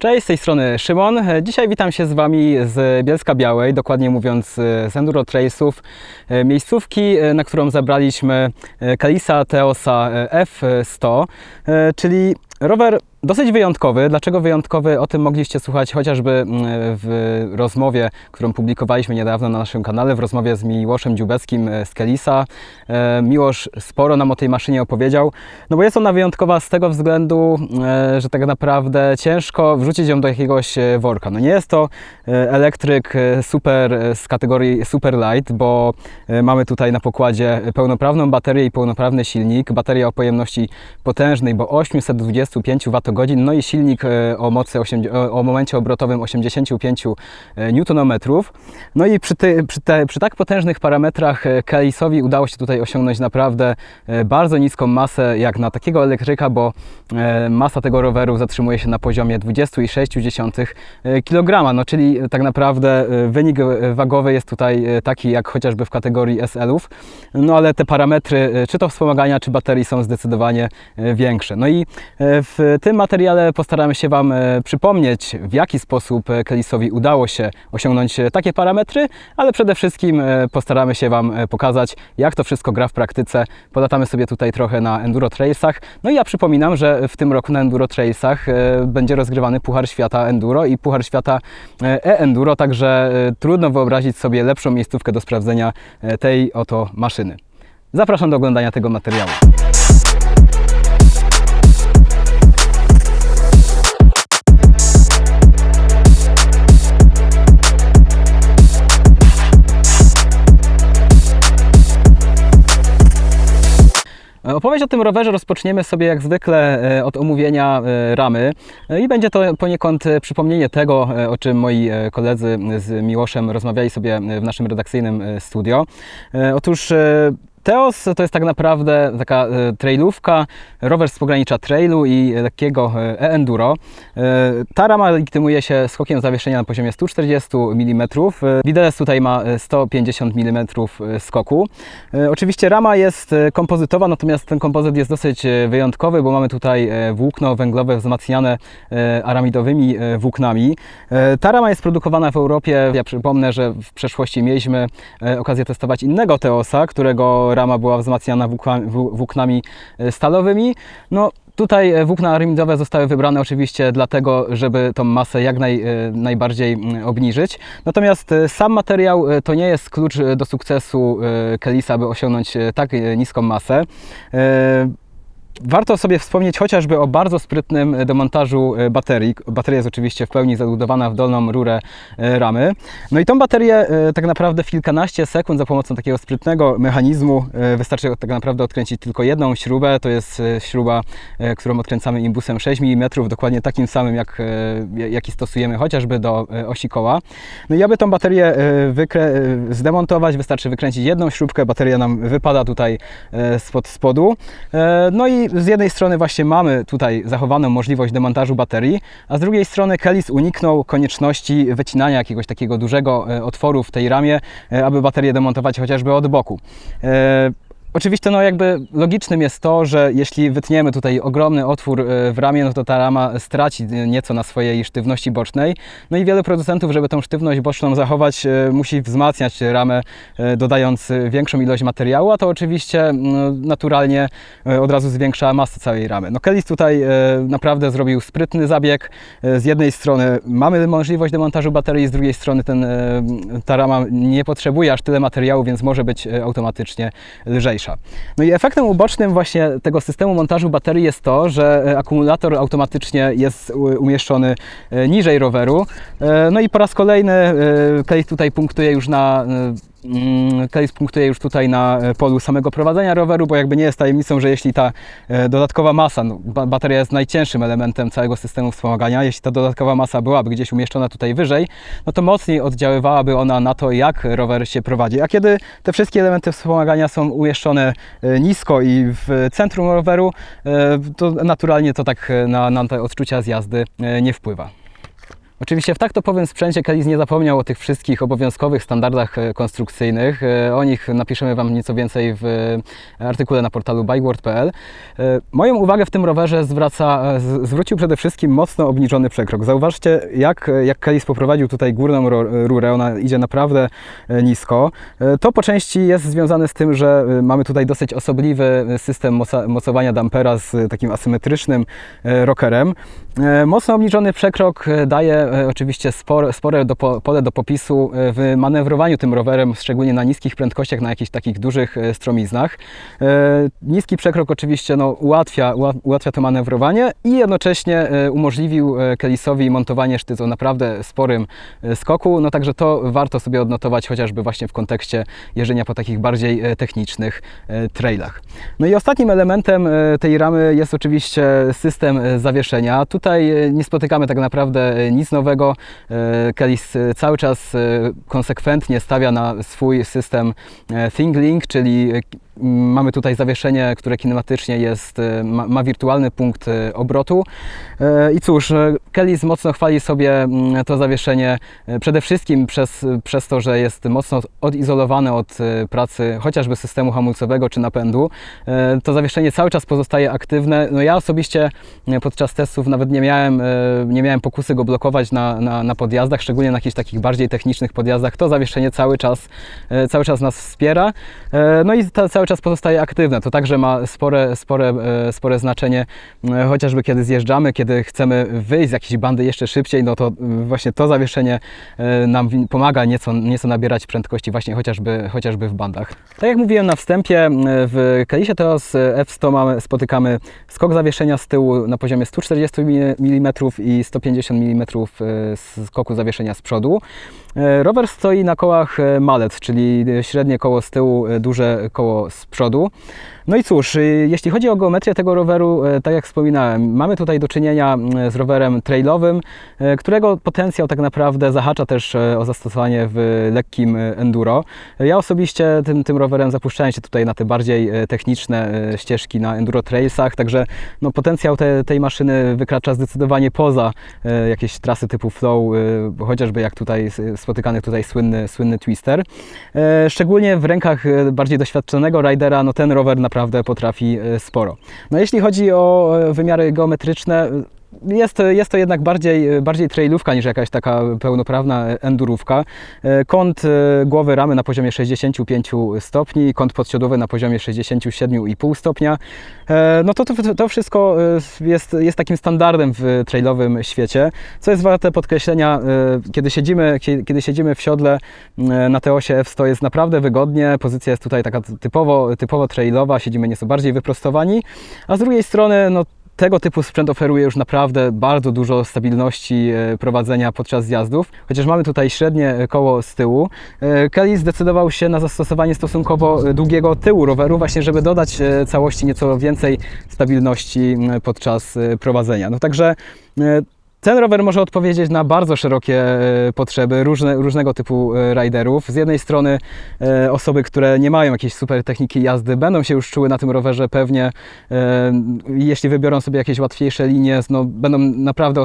Cześć, z tej strony Szymon. E, Dzisiaj witam się z Wami z Bielska Białej, dokładnie mówiąc e, z Enduro Trailsów, e, miejscówki, na którą zabraliśmy Kalisa Teosa e, F100, e, czyli rower dosyć wyjątkowy. Dlaczego wyjątkowy? O tym mogliście słuchać chociażby mm, w rozmowie, którą publikowaliśmy niedawno na naszym kanale, w rozmowie z Miłoszem Dziubeckim e, z Kalisa. E, Miłosz sporo nam o tej maszynie opowiedział, no bo jest ona wyjątkowa z tego względu, e, że tak naprawdę ciężko wrzucić ją do jakiegoś worka. No nie jest to elektryk super z kategorii super light, bo mamy tutaj na pokładzie pełnoprawną baterię i pełnoprawny silnik. Bateria o pojemności potężnej, bo 825 Wh, no i silnik e, o mocy 8, o- momencie obrotowym 85 Nm. No i przy, przy, te, przy tak potężnych parametrach e, Kalisowi udało się tutaj osiągnąć naprawdę e, bardzo niską masę jak na takiego elektryka, bo e, masa tego roweru zatrzymuje się na poziomie 20,6 kg, no czyli e, tak naprawdę e, wynik e, wagowy jest tutaj e, taki jak chociażby w kategorii SL-ów, no ale te parametry e, czy to wspomagania, czy baterii są zdecydowanie e, większe. No i e, w tym materiale postaramy się Wam e, przypomnieć, w jaki sposób e, Kelisowi udało się osiągnąć e, takie parametry, ale przede wszystkim postaramy się Wam pokazać, jak to wszystko gra w praktyce. Polatamy sobie tutaj trochę na Enduro Trailsach. No i ja przypominam, że w tym roku na Enduro Trailsach będzie rozgrywany Puchar Świata Enduro i Puchar Świata e-Enduro, także trudno wyobrazić sobie lepszą miejscówkę do sprawdzenia tej oto maszyny. Zapraszam do oglądania tego materiału. Opowieść o tym rowerze rozpoczniemy sobie jak zwykle e, od omówienia e, ramy E, i będzie to poniekąd przypomnienie tego, o czym moi koledzy z Miłoszem rozmawiali sobie w naszym redakcyjnym studio. Otóż Teos to jest tak naprawdę taka e, trailówka, rower z pogranicza trailu i lekkiego e, e-enduro. E, Ta rama legitymuje się skokiem zawieszenia na poziomie 140 mm. Widelec tutaj ma e, 150 mm skoku. Oczywiście rama jest kompozytowa, natomiast ten kompozyt jest dosyć wyjątkowy, bo mamy tutaj włókno węglowe wzmacniane aramidowymi włóknami. Ta rama jest produkowana w Europie. Ja przypomnę, że w przeszłości mieliśmy okazję testować innego Teosa, którego rama była wzmacniana włóknami e, stalowymi. No, Tutaj e, włókna aramidowe zostały wybrane oczywiście dlatego, żeby tą masę jak naj, e, najbardziej mm, obniżyć. Natomiast sam materiał to nie jest klucz do sukcesu Kelisa, aby osiągnąć tak niską masę. E, Warto sobie wspomnieć chociażby o bardzo sprytnym demontażu e, baterii. Bateria jest oczywiście w pełni zabudowana w dolną rurę e, ramy. No i tą baterię e, tak naprawdę w kilkanaście sekund za pomocą takiego sprytnego mechanizmu e, wystarczy tak naprawdę odkręcić tylko jedną śrubę. To jest e, śruba, e, którą odkręcamy imbusem 6 mm, dokładnie takim samym jak, e, jaki stosujemy chociażby do e, osi koła. No i aby tą baterię e, e, zdemontować, wystarczy wykręcić jedną śrubkę, bateria nam wypada tutaj e, spod spodu. E, No i z jednej strony właśnie mamy tutaj zachowaną możliwość demontażu baterii, a z drugiej strony Kelis uniknął konieczności wycinania jakiegoś takiego dużego e, otworu w tej ramie, e, aby baterię demontować chociażby od boku. E, Oczywiście, no jakby logicznym jest to, że jeśli wytniemy tutaj ogromny otwór e, w ramie, no to ta rama straci nieco na swojej sztywności bocznej. No i wielu producentów, żeby tą sztywność boczną zachować, e, musi wzmacniać ramę, e, dodając e, większą ilość materiału, a to oczywiście naturalnie e, od razu zwiększa masę całej ramy. No Kelis tutaj e, naprawdę zrobił sprytny zabieg. E, Z jednej strony mamy możliwość demontażu baterii, z drugiej strony ten, e, ta rama nie potrzebuje aż tyle materiału, więc może być e, automatycznie lżejsza. No i efektem ubocznym właśnie tego systemu montażu baterii jest to, że e, akumulator automatycznie jest umieszczony e, niżej roweru. E, No i po raz kolejny Kelis tutaj punktuje już na Mm, Kelis punktuje już tutaj na e, polu samego prowadzenia roweru, bo jakby nie jest tajemnicą, że jeśli ta e, dodatkowa masa, no, ba- bateria jest najcięższym elementem całego systemu wspomagania, jeśli ta dodatkowa masa byłaby gdzieś umieszczona tutaj wyżej, no to mocniej oddziaływałaby ona na to, jak rower się prowadzi. A kiedy te wszystkie elementy wspomagania są umieszczone e, nisko i w centrum roweru, to naturalnie to tak na, na te odczucia z jazdy nie wpływa. Oczywiście w tak topowym sprzęcie Kelis nie zapomniał o tych wszystkich obowiązkowych standardach e, konstrukcyjnych. E, O nich napiszemy Wam nieco więcej w e, artykule na portalu bikeworld.pl. Moją uwagę w tym rowerze zwraca, zwrócił przede wszystkim mocno obniżony przekrok. Zauważcie, jak, jak poprowadził tutaj górną rurę, ona idzie naprawdę nisko. To po części jest związane z tym, że mamy tutaj dosyć osobliwy system mocowania dampera z takim asymetrycznym rockerem. Mocno obniżony przekrok daje oczywiście spore, spore do, po- pole do popisu e, w manewrowaniu tym rowerem, szczególnie na niskich prędkościach, na jakichś takich dużych e, stromiznach. E, Niski przekrok oczywiście no, ułatwia, ułatwia to manewrowanie i jednocześnie e, umożliwił e, Kelisowi montowanie sztycu naprawdę sporym e, skoku, no także to warto sobie odnotować chociażby właśnie w kontekście jeżdżenia po takich bardziej e, technicznych e, trailach. No i ostatnim elementem e, tej ramy jest oczywiście system e, zawieszenia. Tutaj e, nie spotykamy tak naprawdę e, nic nowego. E, Kelis e, cały czas e, konsekwentnie stawia na swój system ThingLink, czyli mamy tutaj zawieszenie, które kinematycznie jest, e, ma, ma wirtualny punkt e, obrotu. E, I cóż, Kelis mocno chwali sobie mm, to zawieszenie przede wszystkim przez, przez to, że jest mocno odizolowane od pracy chociażby systemu hamulcowego czy napędu. To zawieszenie cały czas pozostaje aktywne. No ja osobiście podczas testów nawet nie miałem, nie miałem pokusy go blokować na, na, na podjazdach, szczególnie na jakichś takich bardziej technicznych podjazdach. To zawieszenie cały czas, cały czas nas wspiera. No i to cały czas pozostaje aktywne. To także ma spore, spore, e, spore znaczenie, e, chociażby kiedy zjeżdżamy, kiedy chcemy wyjść z jakiejś bandy jeszcze szybciej, no to e, właśnie to zawieszenie nam pomaga nieco, nieco nabierać prędkości właśnie chociażby, chociażby w bandach. Tak jak mówiłem na wstępie, w Kalisie Teos F100 mamy, spotykamy skok zawieszenia z tyłu na poziomie 140 mm i 150 mm skoku zawieszenia z przodu. Rower stoi na kołach mallet, czyli średnie koło z tyłu, duże koło z przodu. No i cóż, y, jeśli chodzi o geometrię tego roweru, e, tak jak wspominałem, mamy tutaj do czynienia mm, z rowerem trailowym, którego potencjał tak naprawdę zahacza też o zastosowanie w lekkim enduro. Ja osobiście tym, tym rowerem zapuszczałem się tutaj na te bardziej techniczne ścieżki na enduro trailsach, także no, potencjał te, tej maszyny wykracza zdecydowanie poza jakieś trasy typu flow, chociażby jak tutaj spotykany tutaj słynny, słynny twister. Szczególnie w rękach bardziej doświadczonego ridera, no ten rower naprawdę potrafi e, sporo. No jeśli chodzi o e, wymiary geometryczne, jest, to- jest to jednak bardziej, bardziej trailówka niż jakaś taka pełnoprawna endurówka. E, Kąt e, głowy ramy na poziomie 65 stopni, kąt podsiodowy na poziomie 67,5 stopnia. E, No to, to, to wszystko jest, jest takim standardem w trailowym świecie. Co jest warte podkreślenia, kiedy siedzimy, kie- kiedy siedzimy w siodle na Teosie F100 jest naprawdę wygodnie. Pozycja jest tutaj taka typowo, typowo trailowa, siedzimy nieco bardziej wyprostowani, a z drugiej strony no, tego typu sprzęt oferuje już naprawdę bardzo dużo stabilności e, prowadzenia podczas zjazdów. Chociaż mamy tutaj średnie koło z tyłu, e, Kelly zdecydował się na zastosowanie stosunkowo e, długiego tyłu roweru, właśnie żeby dodać całości nieco więcej stabilności podczas prowadzenia. No także ten rower może odpowiedzieć na bardzo szerokie e, potrzeby różne, różnego typu e, riderów. Z jednej strony e, osoby, które nie mają jakiejś super techniki jazdy, będą się już czuły na tym rowerze pewnie, jeśli wybiorą sobie jakieś łatwiejsze linie, no, będą naprawdę,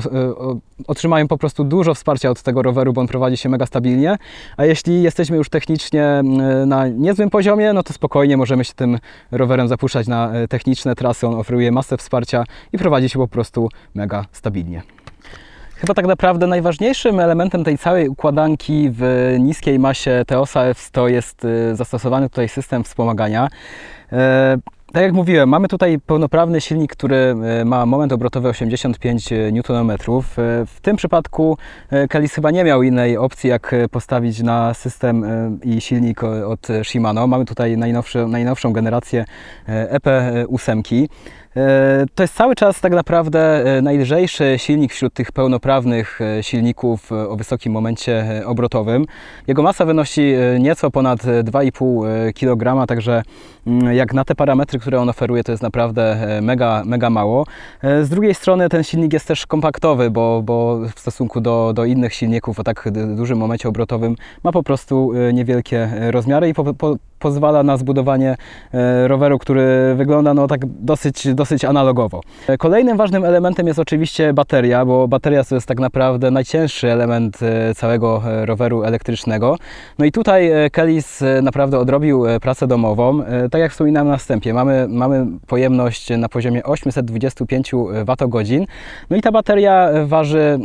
otrzymają po prostu dużo wsparcia od tego roweru, bo on prowadzi się mega stabilnie. A jeśli jesteśmy już technicznie na niezłym poziomie, no to spokojnie możemy się tym rowerem zapuszczać na techniczne trasy. On oferuje masę wsparcia i prowadzi się po prostu mega stabilnie. Chyba tak naprawdę najważniejszym elementem tej całej układanki w niskiej masie Teosa F100 jest y, zastosowany tutaj system wspomagania. E, Tak jak mówiłem, mamy tutaj pełnoprawny silnik, który e, ma moment obrotowy 85 Nm. E, W tym przypadku e, Kelis chyba nie miał innej opcji, jak postawić na system i silnik od Shimano. Mamy tutaj najnowszy, najnowszą generację e, EP8. E, To jest cały czas tak naprawdę e, najlżejszy silnik wśród tych pełnoprawnych e, silników o wysokim momencie obrotowym. Jego masa wynosi nieco ponad e, 2,5 kg, także mm, jak na te parametry, które on oferuje, to jest naprawdę mega, mega mało. Z drugiej strony ten silnik jest też kompaktowy, bo, bo w stosunku do, do innych silników o tak dużym momencie obrotowym ma po prostu niewielkie rozmiary i po, po, pozwala na zbudowanie roweru, który wygląda no tak dosyć, dosyć dosyć analogowo. E, Kolejnym ważnym elementem jest oczywiście bateria, bo bateria to jest tak naprawdę najcięższy element e, całego e, roweru elektrycznego. No i tutaj Kelis naprawdę odrobił pracę domową. Tak jak wspominałem na wstępie, mamy, mamy pojemność na poziomie 825 Wh. No i ta bateria waży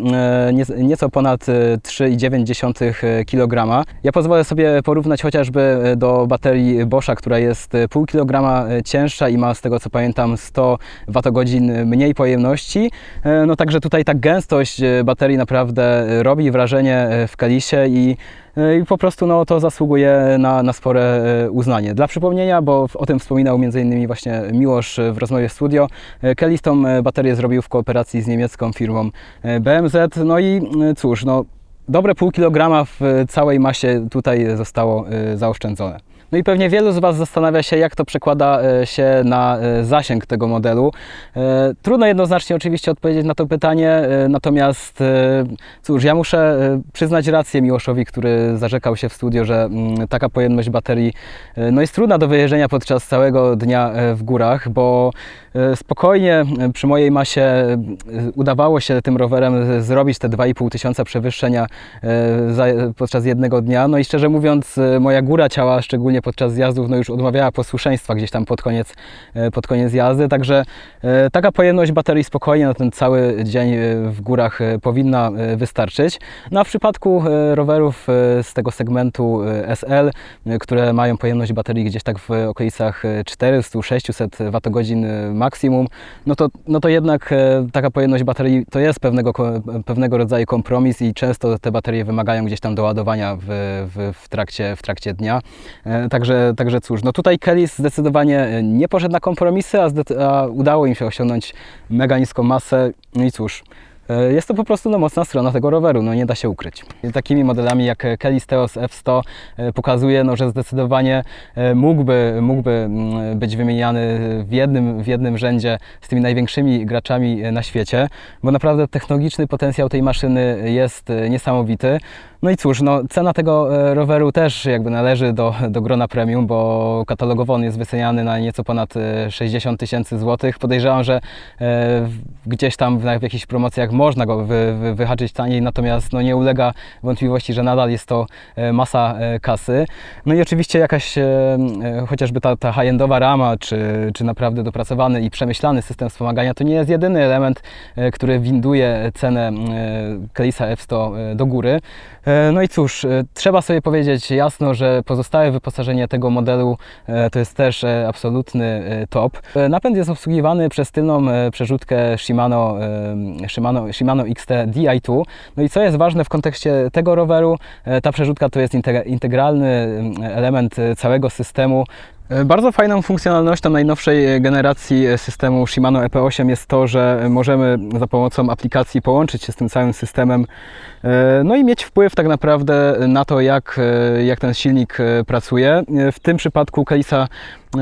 nie- nieco ponad e, 3,9 kg. Ja pozwolę sobie porównać chociażby do baterii Boscha, która jest pół kilograma cięższa i ma z tego co pamiętam 100 Wh mniej pojemności. E, No także tutaj ta gęstość e, baterii naprawdę e, robi wrażenie w Kalisie i i po prostu no, to zasługuje na, na spore uznanie. Dla przypomnienia, bo o tym wspominał m.in. właśnie Miłosz w rozmowie w studio, Kelis tą baterię zrobił w kooperacji z niemiecką firmą BMZ. No i cóż, no, dobre pół kilograma w całej masie tutaj zostało zaoszczędzone. No i pewnie wielu z Was zastanawia się, jak to przekłada e, się na e, zasięg tego modelu. E, Trudno jednoznacznie oczywiście odpowiedzieć na to pytanie, natomiast cóż, ja muszę przyznać rację Miłoszowi, który zarzekał się w studio, że mm, taka pojemność baterii no jest trudna do wyjeżdżenia podczas całego dnia w górach, bo spokojnie e, przy mojej masie e, udawało się tym rowerem zrobić te 2,5 tysiąca przewyższenia e, za, podczas jednego dnia. No i szczerze mówiąc, e, moja góra ciała, szczególnie podczas zjazdów, no już odmawiała posłuszeństwa gdzieś tam pod koniec, e, pod koniec jazdy. Także e, taka pojemność baterii spokojnie na ten cały dzień e, w górach e, powinna e, wystarczyć. No a w przypadku e, rowerów e, z tego segmentu e, SL, e, które mają pojemność baterii gdzieś tak w okolicach e, 400-600 Wh maksimum, no to, no to jednak e, taka pojemność baterii to jest pewnego, pewnego rodzaju kompromis i często te baterie wymagają gdzieś tam doładowania w, w, w, trakcie, w trakcie dnia. E, Także, także cóż, no tutaj Kelis zdecydowanie e, nie poszedł na kompromisy, a, a udało im się osiągnąć mega niską masę. No i cóż, jest to po prostu no, mocna strona tego roweru, no nie da się ukryć. Takimi modelami jak Kelis Teos F100 e, pokazuje, no, że zdecydowanie e, mógłby, mógłby mm, być wymieniany w jednym, w jednym rzędzie z tymi największymi graczami e, na świecie, bo naprawdę technologiczny potencjał tej maszyny jest e, niesamowity. No i cóż, no, cena tego e, roweru też jakby należy do, do grona premium, bo katalogowo on jest wyceniany na nieco ponad e, 60 tysięcy złotych. Podejrzewam, że e, gdzieś tam w, w jakichś promocjach można go wy, wy, wyhaczyć taniej, natomiast no, nie ulega wątpliwości, że nadal jest to e, masa e, kasy. No i oczywiście jakaś e, chociażby ta, ta high-endowa rama, czy, czy naprawdę dopracowany i przemyślany system wspomagania, to nie jest jedyny element, który winduje cenę e, Kelisa F100 e, do góry. No i cóż, trzeba sobie powiedzieć jasno, że pozostałe wyposażenie tego modelu to jest też absolutny top. Napęd jest obsługiwany przez tylną przerzutkę Shimano, Shimano, Shimano XT Di2. No i co jest ważne w kontekście tego roweru, e, ta przerzutka to jest integ- integralny e, element e, całego systemu. E, Bardzo fajną funkcjonalnością najnowszej generacji systemu Shimano EP8 jest to, że możemy za pomocą aplikacji połączyć się z tym całym systemem, e, no i mieć wpływ tak naprawdę na to, jak, e, jak ten silnik e, pracuje. E, W tym przypadku Kelisa e,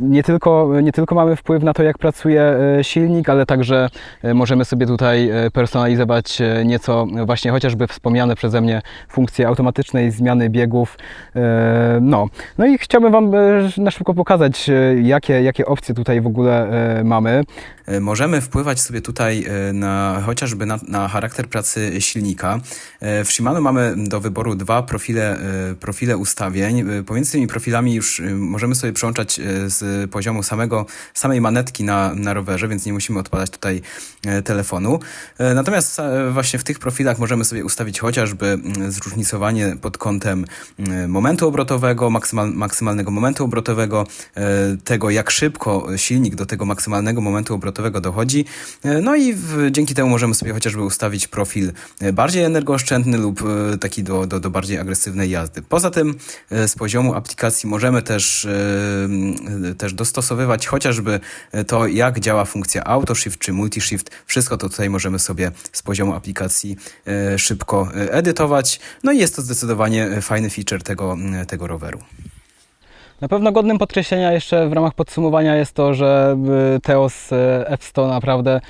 nie tylko, nie tylko mamy wpływ na to, jak pracuje e, silnik, ale także e, możemy sobie tutaj e, personalizować e, nieco właśnie chociażby wspomniane przeze mnie funkcje automatycznej zmiany biegów. E, No, no i chciałbym Wam e, na szybko pokazać, e, jakie, jakie opcje tutaj w ogóle e, mamy. E, Możemy wpływać sobie tutaj na chociażby na, na charakter pracy silnika. W Shimano mamy do wyboru dwa profile, profile ustawień. Pomiędzy tymi profilami już możemy sobie przełączać z poziomu samego, samej manetki na, na rowerze, więc nie musimy odpalać tutaj telefonu. Natomiast właśnie w tych profilach możemy sobie ustawić chociażby mm, zróżnicowanie pod kątem mm, momentu obrotowego, maksymal, maksymalnego momentu obrotowego, e, tego jak szybko silnik do tego maksymalnego momentu obrotowego dochodzi. E, No i w, dzięki temu możemy sobie chociażby ustawić profil e, bardziej energooszczędny lub taki do, do, do bardziej agresywnej jazdy. Poza tym z poziomu aplikacji możemy też, też dostosowywać chociażby to, jak działa funkcja AutoShift czy MultiShift. Wszystko to tutaj możemy sobie z poziomu aplikacji szybko edytować. No i jest to zdecydowanie fajny feature tego, tego roweru. Na pewno godnym podkreślenia jeszcze w ramach podsumowania jest to, że y, Teos y, F100 naprawdę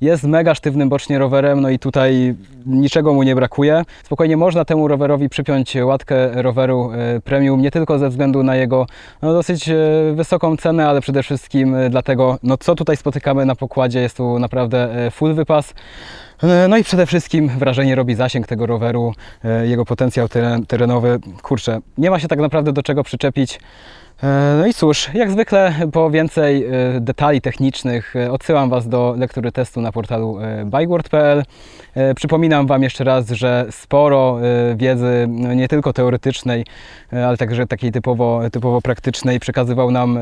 jest mega sztywnym bocznie rowerem, no i tutaj niczego mu nie brakuje. Spokojnie można temu rowerowi przypiąć łatkę roweru y, premium, nie tylko ze względu na jego no, dosyć wysoką cenę, ale przede wszystkim dlatego, no co tutaj spotykamy na pokładzie, jest tu naprawdę full wypas. E, No i przede wszystkim wrażenie robi zasięg tego roweru, e, jego potencjał teren, terenowy. Kurczę, nie ma się tak naprawdę do czego przyczepić. E, No i cóż, jak zwykle po więcej e, detali technicznych e, odsyłam Was do lektury testu na portalu bikeworld.pl. Przypominam Wam jeszcze raz, że sporo wiedzy, no nie tylko teoretycznej, ale także takiej typowo, typowo praktycznej przekazywał nam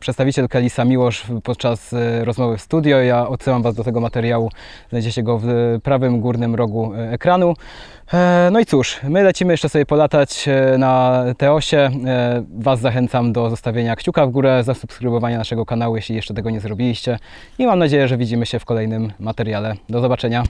przedstawiciel Kalisa Miłosz podczas rozmowy w studio. Ja odsyłam Was do tego materiału, znajdziecie go w prawym górnym rogu ekranu. No i cóż, my lecimy jeszcze sobie polatać na Teosie. Was zachęcam do zostawienia kciuka w górę, zasubskrybowania naszego kanału, jeśli jeszcze tego nie zrobiliście. I mam nadzieję, że widzimy się w kolejnym materiale. Do zobaczenia.